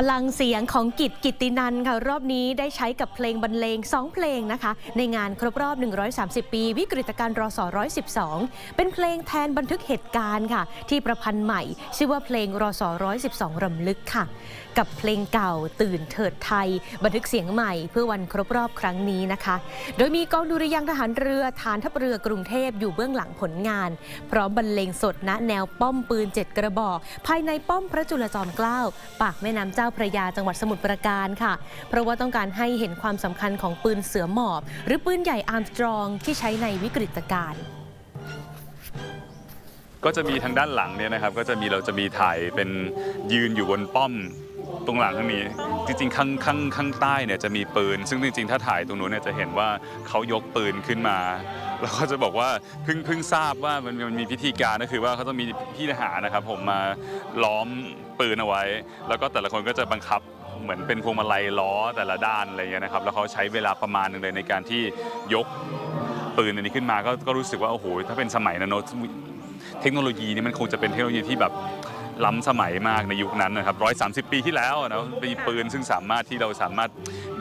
พลังเสียงของกิตกิตินันค่ะ รอบนี้ได้ใช้กับเพลงบรรเลง 2 เพลงนะคะ ในงานครบรอบ 130 ปี วิกฤตการณ์รศ112 เป็นเพลงแทนบันทึกเหตุการณ์ค่ะ ที่ประพันธ์ใหม่ ชื่อว่าเพลงรศ112 รำลึกค่ะ กับเพลงเก่าตื่นเถิดไทย บันทึกเสียงใหม่เพื่อวันครบรอบครั้งนี้นะคะ โดยมีกองดุริยางทหารเรือฐานทัพเรือกรุงเทพอยู่เบื้องหลังผลงาน พร้อมบรรเลงสดณแนวป้อมปืน 7 กระบอก ภายในป้อมพระจุลจอมเกล้าปากแม่น้ำเจ้าาพระยาจังหวัดสมุทรปราการค่ะ เพราะว่าต้องการให้เห็นความสำคัญของปืนเสือหมอบ หรือปืนใหญ่อาร์มสตรองที่ใช้ในวิกฤตการณ์ก็จะมีทางด้านหลังเนี่ยนะครับก็จะมีเราจะมีถ่ายเป็นยืนอยู่บนป้อม ตรงหลังข้างนี้ จริงๆข้างข้างข้างใต้เนี่ยจะมีปืน ซึ่งจริงๆ ถ้าถ่ายตรงนู้นเนี่ยจะเห็นว่าเขายกปืนขึ้นมา แล้วก็จะบอกว่าเพิ่งเพิ่งทราบว่ามันมันมีพิธีการก็คือว่าเขาต้องมีพี่ทหารนะครับ ผมมาล้อมปืนเอาไว้ แล้วก็แต่ละคนก็จะบังคับเหมือนเป็นพวงมาลัยล้อแต่ละด้านอะไรอย่างเงี้ยนะครับ แล้วเขาใช้เวลาประมาณหนึงเลยในการที่ยกปืนอันนี้ขึ้นมาก็ก็รู้สึกว่าโอ้โหถ้าเป็นสมัยนั้นเนอะเทคโนโลยีนี่มันคงจะเป็นเทคโนโลยีที่แบบ ล้ำสมัยมากในยุคนั้นนะครับ130ปีที่แล้วอะนะมีปืนซึ่งสามารถที่เราสามารถ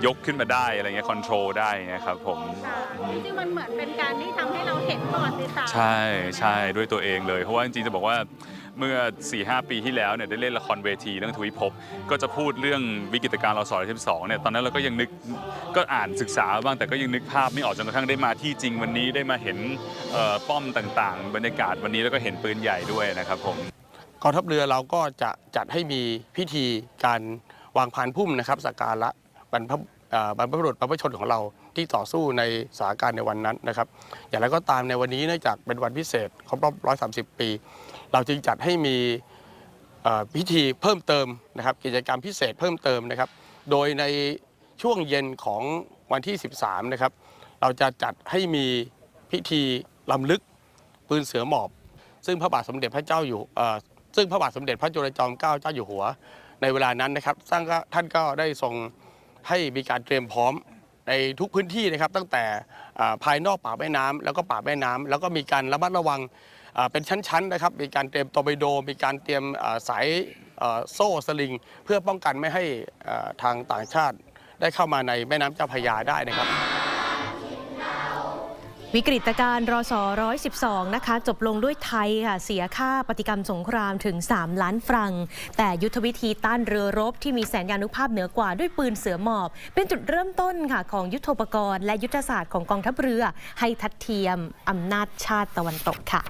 ยกขึ้นมาได้อะไรเงี้ยคอนโทรลได้เงี้ยครับผมค่ะจริงๆมันเหมือนเป็นการที่ทำให้เราเห็นประวัติศาสตร์ใช่ใช่ด้วยตัวเองเลย เพราะว่าจริงๆจะบอกว่าเมื่อ 4-5 ปีที่แล้วเนี่ยได้เล่นละครเวทีเรื่องทวิภพก็จะพูดเรื่องวิกฤตการณ์รศ12เนี่ยตอนนั้นเราก็ยังนึกก็อ่านศึกษาบ้างแต่ก็ยังนึกภาพไม่ออกจนกระทั่งได้มาที่จริงวันนี้ได้มาเห็นเอ่อป้อมต่างๆ บรรยากาศวันนี้แล้วก็เห็นปืนใหญ่ด้วยนะครับผมก องทัพเรือเราก็จะจัดให้มีพิธีการวางพานพุ่มนะครับสักการะบรรพบรรพบุรุษบรรพชนของเราที่ต่อสู้ในสถานการณ์ในวันนั้นนะครับ อย่างไรก็ตามในวันนี้เนื่องจากเป็นวันพิเศษครบรอบ 130 ปี เราจึงจัดให้มีพิธีเพิ่มเติมนะครับ กิจกรรมพิเศษเพิ่มเติมนะครับ โดยในช่วงเย็นของวันที่ 13 นะครับ เราจะจัดให้มีพิธีลำลึกปืนเสือหมอบ ซึ่งพระบาทสมเด็จพระเจ้าอยู่ ซึ่งพระบาทสมเด็จพระจุลจอมเกล้าเจ้าอยู่หัว ในเวลานั้นนะครับสร้างก็ท่านก็ได้ทรงให้มีการเตรียมพร้อมในทุกพื้นที่นะครับ ตั้งแต่ภายนอกป่าแม่น้ำแล้วก็ป่าแม่น้ำแล้วก็มีการระมัดระวังเป็นชั้นๆนะครับ มีการเตรียมตอร์ปิโด มีการเตรียมสายโซ่สลิง เพื่อป้องกันไม่ให้ทางต่างชาติได้เข้ามาในแม่น้ำเจ้าพระยาได้นะครับ วิกฤตการณ์รอสอ112 นะคะ จบลงด้วยไทยค่ะ เสียค่าปฏิกรรมสงครามถึง 3 ล้านฟรัง แต่ยุทธวิธีต้านเรือรบที่มีแสนยานุภาพเหนือกว่าด้วยปืนเสือหมอบ เป็นจุดเริ่มต้นค่ะ ของยุทธปกรณ์และยุทธศาสตร์ของกองทัพเรือ ให้ทัดเทียมอำนาจชาติตะวันตกค่ะ